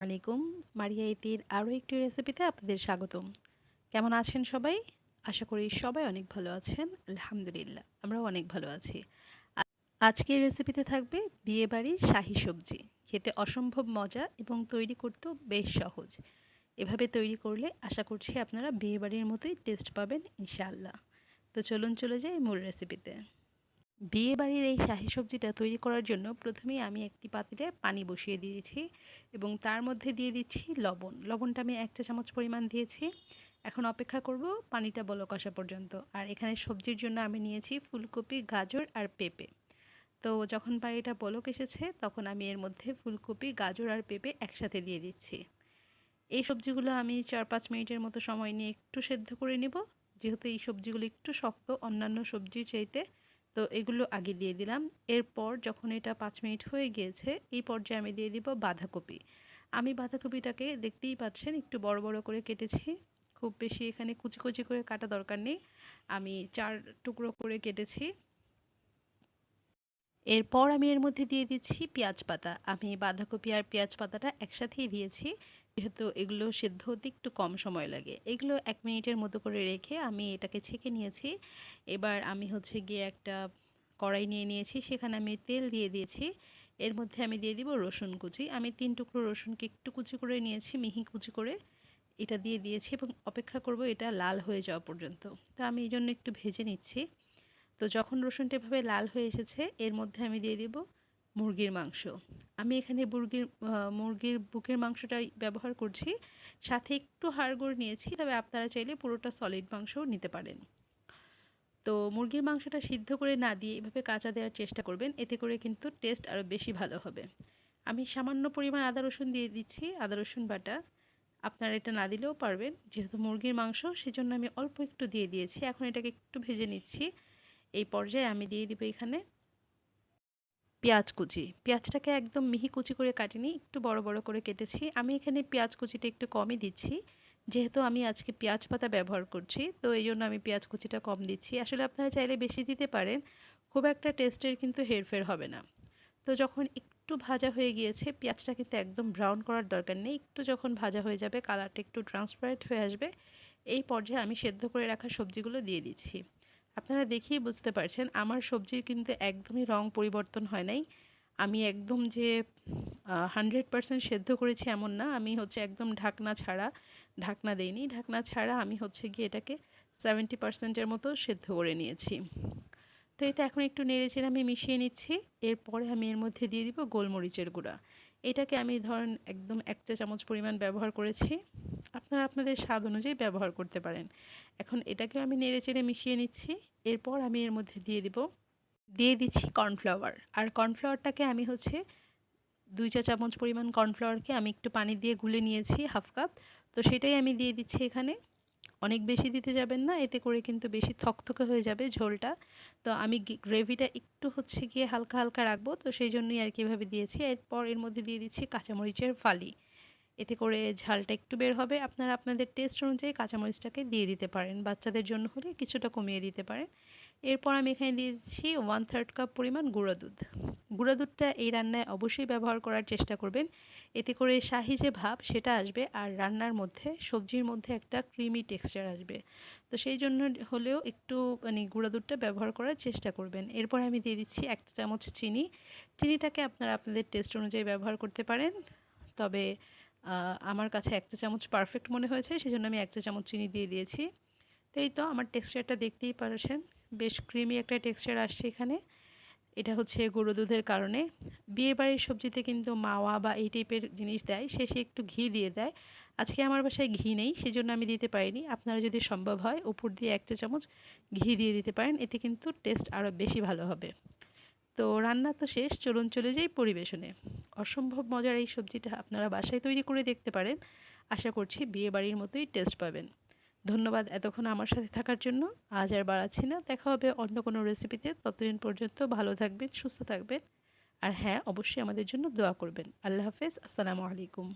আলাইকুম। মারিয়া ইতির আরও একটি রেসিপিতে আপনাদের স্বাগতম। কেমন আছেন সবাই? আশা করি সবাই অনেক ভালো আছেন। আলহামদুলিল্লাহ, আমরাও অনেক ভালো আছি। আজকের রেসিপিতে থাকবে বিয়েবাড়ির শাহি সবজি। খেতে অসম্ভব মজা এবং তৈরি করতেও বেশ সহজ। এভাবে তৈরি করলে আশা করছি আপনারা বিয়েবাড়ির মতোই টেস্ট পাবেন, ইনশাআল্লাহ। তো চলুন চলে যাই মূল রেসিপিতে বিয়ে বাড়ির এই শাহি সবজিটা তৈরি করার জন্য প্রথমেই আমি একটি পাতিলে পানি বসিয়ে দিয়েছি এবং তার মধ্যে দিয়ে দিচ্ছি লবণ। লবণটা আমি এক চা চামচ পরিমাণ দিয়েছি। এখন অপেক্ষা করব পানিটা বলক আসা পর্যন্ত। আর এখানে সবজির জন্য আমি নিয়েছি ফুলকপি, গাজর আর পেঁপে। তো যখন পানিটা বলক এসেছে তখন আমি এর মধ্যে ফুলকপি, গাজর আর পেঁপে একসাথে দিয়ে দিচ্ছি। এই সবজিগুলো আমি চার পাঁচ মিনিটের মতো সময় নিয়ে একটু সেদ্ধ করে নেব। যেহেতু এই সবজিগুলো একটু শক্ত, অন্যান্য সবজির চাইতে তো এগুলো আগে দিয়ে দিলাম। এরপর যখন এটা পাঁচ মিনিট হয়ে গিয়েছে, এই পর্যায়ে আমি দিয়ে দিব বাঁধাকপি। আমি বাঁধাকপিটাকে দেখতেই পাচ্ছেন, একটু বড় বড় করে কেটেছি। খুব বেশি এখানে কুচি কুচি করে কাটা দরকার নেই। আমি চার টুকরো করে কেটেছি। এরপর আমি এর মধ্যে দিয়ে দিচ্ছি পেঁয়াজ পাতা। আমি বাঁধাকপি আর পেঁয়াজ পাতাটা একসাথেই দিয়েছি। যেহেতু এগুলো সেদ্ধ হতে একটু কম সময় লাগে। এগুলো এক মিনিটের মতো করে রেখে আমি এটাকে ছেঁকে নিয়েছি। এবার আমি হচ্ছে গিয়ে একটা কড়াই নিয়ে নিয়েছি, সেখানে আমি তেল দিয়ে দিয়েছি। এর মধ্যে আমি দিয়ে দিব রসুন কুচি। আমি তিন টুকরো রসুনকে একটু কুচি করে নিয়েছি, মিহি কুচি করে। এটা দিয়ে দিয়েছি এবং অপেক্ষা করব এটা লাল হয়ে যাওয়া পর্যন্ত। তো আমি এই জন্য একটু ভেজে নিচ্ছি। তো যখন রসুনটা এভাবে লাল হয়ে এসেছে, এর মধ্যে আমি দিয়ে দিব মুরগির মাংস। আমি এখানে মুরগির মুরগির বুকের মাংসটাই ব্যবহার করছি। সাথে একটু হাড়গোড় নিয়েছি, তবে আপনারা চাইলে পুরোটা সলিড মাংসও নিতে পারেন। তো মুরগির মাংসটা সিদ্ধ করে না দিয়ে এভাবে কাঁচা দেওয়ার চেষ্টা করবেন, এতে করে কিন্তু টেস্ট আরও বেশি ভালো হবে। আমি সামান্য পরিমাণ আদা রসুন দিয়ে দিচ্ছি, আদা রসুন বাটা। আপনারা এটা না দিলেও পারবেন, যেহেতু মুরগির মাংস, সেজন্য আমি অল্প একটু দিয়ে দিয়েছি। এখন এটাকে একটু ভেজে নিচ্ছি। এই পর্যায়ে আমি দিয়ে দিব এখানে পেঁয়াজ কুচি। পেঁয়াজটাকে একদম মিহি কুচি করে কাটিনি, একটু বড় বড় করে কেটেছি। আমি এখানে পেঁয়াজ কুচিটা একটু কমই দিচ্ছি, যেহেতু আমি আজকে পেঁয়াজ পাতা ব্যবহার করছি, তো এই জন্য আমি পেঁয়াজ কুচিটা কম দিচ্ছি। আসলে আপনারা চাইলে বেশি দিতে পারেন, খুব একটা টেস্টের কিন্তু হেরফের হবে না। তো যখন একটু ভাজা হয়ে গিয়েছে, পেঁয়াজটা কিন্তু একদম ব্রাউন করার দরকার নেই। একটু যখন ভাজা হয়ে যাবে, কালারটা একটু ট্রান্সপারেন্ট হয়ে আসবে। এই পর্যায়ে আমি সেদ্ধ করে রাখা সবজিগুলো দিয়ে দিচ্ছি। আপনারা দেখেই বুঝতে পারছেন, আমার সবজির কিন্তু একদমই রং পরিবর্তন হয় নাই। আমি একদম যে হান্ড্রেড পারসেন্ট সেদ্ধ করেছি এমন না, আমি হচ্ছে একদম ঢাকনা ছাড়া, ঢাকনা দেইনি। ঢাকনা ছাড়া আমি হচ্ছে গিয়ে এটাকে সেভেন্টি পার্সেন্টের মতো সেদ্ধ করে নিয়েছি। তো এটা এখন একটু নেড়েচেড়ে আমি মিশিয়ে নিচ্ছি, এরপরে আমি এর মধ্যে দিয়ে দিব গোলমরিচের গুঁড়া। এটাকে আমি ধরেন একদম এক চা চামচ পরিমাণ ব্যবহার করেছি। আপনারা আপনাদের স্বাদ অনুযায়ী ব্যবহার করতে পারেন। এখন এটাকে আমি নেড়ে চেড়ে মিশিয়ে নিচ্ছি। এরপর আমি এর মধ্যে দিয়ে দিব, দিয়ে দিচ্ছি কর্নফ্লাওয়ার। আর কর্নফ্লাওয়ারটাকে আমি হচ্ছে দুই চা চামচ পরিমাণ কর্নফ্লাওয়ারকে আমি একটু পানি দিয়ে গুলে নিয়েছি, হাফ কাপ। তো সেটাই আমি দিয়ে দিচ্ছি এখানে। অনেক বেশি দিতে যাবেন না, এতে করে কিন্তু বেশি থকথকে হয়ে যাবে ঝোলটা। তো আমি গ্রেভিটা একটু হচ্ছে গিয়ে হালকা হালকা রাখব, তো সেই জন্যই আর কি এভাবে দিয়েছি। এরপর এর মধ্যে দিয়ে দিচ্ছি কাঁচামরিচের ফালি। এতে করে ঝালটা একটু বের হবে। আপনারা আপনাদের টেস্ট অনুযায়ী কাঁচামরিচটাকে দিয়ে দিতে পারেন। বাচ্চাদের জন্য হলে কিছুটা কমিয়ে দিতে পারেন। এরপর আমি এখানে দিয়ে দিচ্ছি ওয়ান থার্ড কাপ পরিমাণ গুঁড়ো দুধ। গুঁড়ো দুধটা এই রান্নায় অবশ্যই ব্যবহার করার চেষ্টা করবেন। এতে করে শাহি যে ভাব, সেটা আসবে আর রান্নার মধ্যে, সবজির মধ্যে একটা ক্রিমি টেক্সচার আসবে। তো সেই জন্য হলেও একটু মানে গুঁড়ো দুধটা ব্যবহার করার চেষ্টা করবেন। এরপর আমি দিয়ে দিচ্ছি এক চামচ চিনি। চিনিটাকে আপনারা আপনাদের টেস্ট অনুযায়ী ব্যবহার করতে পারেন। তবে আমার কাছে এক চা চামচ পারফেক্ট মনে হয়েছে, সেজন্য আমি এক চা চামচ চিনি দিয়ে দিয়েছি। তো এই তো, আমার টেক্সচারটা দেখতেই পারছেন, বেশ ক্রিমি একটা টেক্সচার আসছে এখানে। এটা হচ্ছে গরু দুধের কারণে। বিয়েবাড়ির সবজিতে কিন্তু মাওয়া বা এই টাইপের জিনিস দেয়, শেষে একটু ঘি দিয়ে দেয়। আজকে আমার বাসায় ঘি নেই, সেজন্য আমি দিতে পারিনি। আপনারা যদি সম্ভব হয়, উপর দিয়ে এক চা চামচ ঘি দিয়ে দিতে পারেন, এতে কিন্তু টেস্ট আরও বেশি ভালো হবে। তো রান্না তো শেষ, চলুন চলে যাই পরিবেশনে। অসম্ভব মজার এই সবজিটা আপনারা বাসায় তৈরি করে দেখতে পারেন। আশা করছি বিয়ে বাড়ির মতোই টেস্ট পাবেন। ধন্যবাদ এতক্ষণ আমার সাথে থাকার জন্য। আজ আর বাড়াচ্ছি না। দেখা হবে অন্য কোনো রেসিপিতে ততদিন পর্যন্ত ভালো থাকবেন, সুস্থ থাকবেন। আর হ্যাঁ অবশ্যই আমাদের জন্য দোয়া করবেন। আল্লাহ হাফেজ। আসসালামু আলাইকুম।